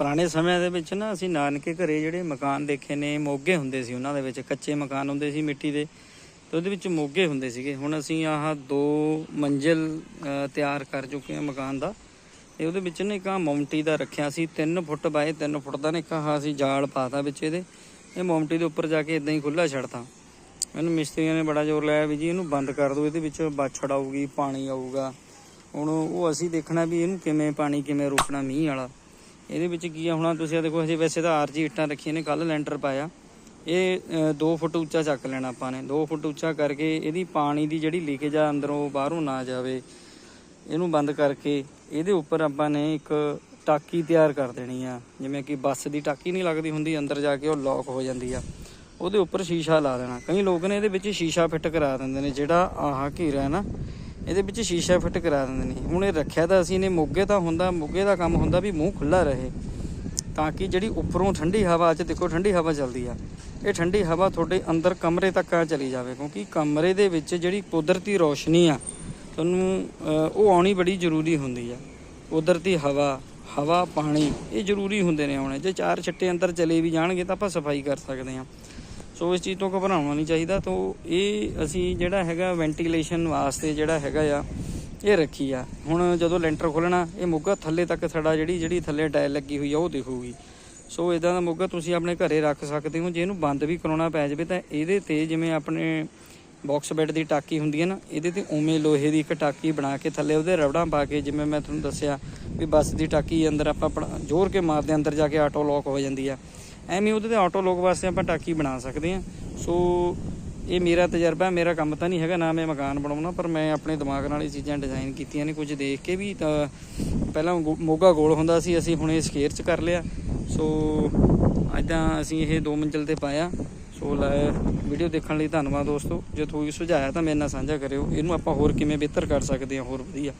ਪੁਰਾਣੇ ਸਮਿਆਂ ਦੇ ਵਿੱਚ ਨਾ ਅਸੀਂ ਨਾਨਕੇ ਘਰੇ ਜਿਹੜੇ ਮਕਾਨ ਦੇਖੇ ਨੇ, ਮੋਗੇ ਹੁੰਦੇ ਸੀ ਉਹਨਾਂ ਦੇ ਵਿੱਚ, ਕੱਚੇ ਮਕਾਨ ਹੁੰਦੇ ਸੀ ਮਿੱਟੀ ਦੇ, ਤੇ ਉਹਦੇ ਵਿੱਚ ਮੋਗੇ ਹੁੰਦੇ ਸੀਗੇ। ਹੁਣ ਅਸੀਂ ਆਹ ਦੋ ਮੰਜ਼ਿਲ ਤਿਆਰ ਕਰ ਚੁੱਕੇ ਹਾਂ ਮਕਾਨ ਦਾ। ਤੇ ਉਹਦੇ ਵਿੱਚ ਨਾ ਇੱਕ ਆਹ ਮੌਂਟੀ ਦਾ ਰੱਖਿਆ ਸੀ 3 ਫੁੱਟ ਬਾਏ 3 ਫੁੱਟ ਦਾ ਨਾ ਇੱਕ ਆਹ ਅਸੀਂ ਜਾਲ ਪਾਤਾ ਵਿੱਚ ਇਹਦੇ। ਇਹ ਮੌਂਟੀ ਦੇ ਉੱਪਰ ਜਾ ਕੇ ਇਦਾਂ ਹੀ ਖੁੱਲਾ ਛੱਡਤਾ। ਮੈਨੂੰ ਮਿਸਤਰੀਆਂ ਨੇ ਬੜਾ ਜ਼ੋਰ ਲਾਇਆ ਵੀ ਜੀ ਇਹਨੂੰ ਬੰਦ ਕਰ ਦਿਓ, ਇਹਦੇ ਵਿੱਚ ਬਾਛੜ ਆਊਗੀ, ਪਾਣੀ ਆਊਗਾ। ਹੁਣ ਉਹ ਅਸੀਂ ਦੇਖਣਾ ਵੀ ਇਹਨੂੰ ਕਿਵੇਂ, ਪਾਣੀ ਕਿਵੇਂ ਰੋਕਣਾ ਮੀਂਹ ਵਾਲਾ। ਇਹਦੇ ਵਿੱਚ ਕੀ ਆ, ਹੁਣ ਤੁਸੀਂ ਆ ਦੇਖੋ, ਹਜੇ ਵੈਸੇ ਤਾਂ ਆਰਜੀ ਇੱਟਾਂ ਰੱਖੀਆਂ ਨੇ ਕੱਲ ਲੈਂਟਰ ਪਾਇਆ। ਇਹ 2 ਫੁੱਟ ਉੱਚਾ ਚੱਕ ਲੈਣਾ ਆਪਾਂ ਨੇ। 2 ਫੁੱਟ ਉੱਚਾ ਕਰਕੇ ਇਹਦੀ ਪਾਣੀ ਦੀ ਜਿਹੜੀ ਲੀਕੇਜ ਆ, ਅੰਦਰੋਂ ਬਾਹਰੋਂ ਨਾ ਜਾਵੇ, ਇਹਨੂੰ ਬੰਦ ਕਰਕੇ ਇਹਦੇ ਉੱਪਰ ਆਪਾਂ ਨੇ ਇੱਕ ਟਾਕੀ ਤਿਆਰ ਕਰ ਦੇਣੀ ਆ। ਜਿਵੇਂ ਕਿ ਬੱਸ ਦੀ ਟਾਕੀ ਨਹੀਂ ਲੱਗਦੀ ਹੁੰਦੀ, ਅੰਦਰ ਜਾ ਕੇ ਉਹ ਲੌਕ ਹੋ ਜਾਂਦੀ ਆ। ਉਹਦੇ ਉੱਪਰ ਸ਼ੀਸ਼ਾ ਲਾ ਦੇਣਾ। ਕਈ ਲੋਕ ਨੇ ਇਹਦੇ ਵਿੱਚ ਸ਼ੀਸ਼ਾ ਫਿੱਟ ਕਰਾ ਦਿੰਦੇ ਨੇ, ਜਿਹੜਾ ਆਹ ਘੀਰਾ ਹੈ ਨਾ ਇਹਦੇ ਵਿੱਚ ਸ਼ੀਸ਼ਾ ਫਿੱਟ ਕਰਾ ਦਿੰਦੇ ਨੇ। ਹੁਣ ਇਹ ਰੱਖਿਆ ਤਾਂ ਅਸੀਂ ਨੇ ਮੋਗੇ ਤਾਂ ਹੁੰਦਾ, ਮੋਗੇ ਦਾ ਕੰਮ ਹੁੰਦਾ ਵੀ ਮੂੰਹ ਖੁੱਲਾ ਰਹੇ, ਤਾਂ ਕਿ ਜਿਹੜੀ ਉੱਪਰੋਂ ਠੰਡੀ ਹਵਾ ਚ ਦੇਖੋ ਠੰਡੀ ਹਵਾ ਚੱਲਦੀ ਆ, ਇਹ ਠੰਡੀ ਹਵਾ ਤੁਹਾਡੇ ਅੰਦਰ ਕਮਰੇ ਤੱਕ ਆ ਚਲੀ ਜਾਵੇ, ਕਿਉਂਕਿ ਕਮਰੇ ਦੇ ਵਿੱਚ ਜਿਹੜੀ ਕੁਦਰਤੀ ਰੋਸ਼ਨੀ ਆ, ਤੁਹਾਨੂੰ ਉਹ ਆਉਣੀ ਬੜੀ ਜ਼ਰੂਰੀ ਹੁੰਦੀ ਆ। ਕੁਦਰਤੀ ਹਵਾ ਹਵਾ, ਪਾਣੀ, ਇਹ ਜ਼ਰੂਰੀ ਹੁੰਦੇ ਨੇ ਆਉਣੇ। ਜੇ ਚਾਰ ਛੱਟੇ ਅੰਦਰ ਚਲੇ ਵੀ ਜਾਣਗੇ ਤਾਂ ਆਪਾਂ ਸਫ਼ਾਈ ਕਰ ਸਕਦੇ ਹਾਂ। ਸੋ ਇਸ ਚੀਜ਼ ਤੋਂ ਘਬਰਾਉਣਾ ਨਹੀਂ ਚਾਹੀਦਾ। ਤੋਂ ਇਹ ਅਸੀਂ ਜਿਹੜਾ ਹੈਗਾ ਵੈਂਟੀਲੇਸ਼ਨ ਵਾਸਤੇ ਜਿਹੜਾ ਹੈਗਾ ਆ, ਇਹ ਰੱਖੀ ਆ। ਹੁਣ ਜਦੋਂ ਲੈਂਟਰ ਖੋਲਣਾ ਇਹ ਮੁੱਗਾ ਥੱਲੇ ਤੱਕ ਸਾਡਾ ਜਿਹੜੀ ਜਿਹੜੀ ਥੱਲੇ ਟਾਇਲ ਲੱਗੀ ਹੋਈ ਆ, ਉਹ ਦਿਖੂਗੀ। ਸੋ ਇਦਾਂ ਦਾ ਮੁੱਗਾ ਤੁਸੀਂ ਆਪਣੇ ਘਰੇ ਰੱਖ ਸਕਦੇ ਹੋ। ਜੇ ਇਹਨੂੰ ਬੰਦ ਵੀ ਕਰਾਉਣਾ ਪੈ ਜਾਵੇ ਤਾਂ ਇਹਦੇ ਤੇ ਜਿਵੇਂ ਆਪਣੇ ਬਾਕਸ ਬੈੱਡ ਦੀ ਟਾਕੀ ਹੁੰਦੀ ਹੈ ਨਾ, ਇਹਦੇ ਤੇ ਉਵੇਂ ਲੋਹੇ ਦੀ ਇੱਕ ਟਾਕੀ ਬਣਾ ਕੇ ਥੱਲੇ ਉਹਦੇ ਰਬੜਾਂ ਪਾ ਕੇ, ਜਿਵੇਂ ਮੈਂ ਤੁਹਾਨੂੰ ਦੱਸਿਆ ਵੀ ਬੱਸ ਦੀ ਟਾਕੀ ਅੰਦਰ ਆਪਾਂ ਆਪਣਾ ਜ਼ੋਰ ਕੇ ਮਾਰਦੇ ਅੰਦਰ ਜਾ ਕੇ ਆਟੋ ਲੌਕ ਹੋ ਜਾਂਦੀ ਆ। ਐਵੇਂ ਉਹਦੇ ਤੇ ਆਟੋ ਲੋਕ ਵਾਸਤੇ ਆਪਾਂ ਟਾਕੀ ਬਣਾ ਸਕਦੇ ਹਾਂ। ਸੋ ਇਹ ਮੇਰਾ ਤਜਰਬਾ ਮੇਰਾ ਕੰਮ ਤਾਂ ਨਹੀਂ ਹੈਗਾ, ਨਾ ਮੈਂ ਮਕਾਨ ਬਣਾਉਣਾ, ਪਰ ਮੈਂ ਆਪਣੇ ਦਿਮਾਗ ਨਾਲ ਇਹ ਚੀਜ਼ਾਂ ਡਿਜ਼ਾਈਨ ਕੀਤੀਆਂ ਨੇ, ਕੁਝ ਦੇਖ ਕੇ ਵੀ ਤਾਂ ਪਹਿਲਾਂ ਗੋ- ਮੋਗਾ ਗੋਲ ਹੁੰਦਾ ਸੀ, ਅਸੀਂ ਹੁਣ ਇਹ ਸਕੇਅਰ ਚ ਕਰ ਲਿਆ। ਸੋ ਅੱਜ ਤਾਂ ਅਸੀਂ ਇਹ ਦੋ ਮੰਜ਼ਿਲ ਤੇ ਪਾਇਆ। ਸੋ ਲੈ ਵੀਡੀਓ ਦੇਖਣ ਲਈ ਧੰਨਵਾਦ ਦੋਸਤੋ। ਜੇ ਕੋਈ ਸੁਝਾਇਆ ਤਾਂ ਮੇਰੇ ਨਾਲ ਸਾਂਝਾ ਕਰਿਓ। ਇਹਨੂੰ ਆਪਾਂ ਹੋਰ ਕਿਵੇਂ ਬਿਹਤਰ ਕਰ ਸਕਦੇ ਹਾਂ, ਹੋਰ ਵਧੀਆ।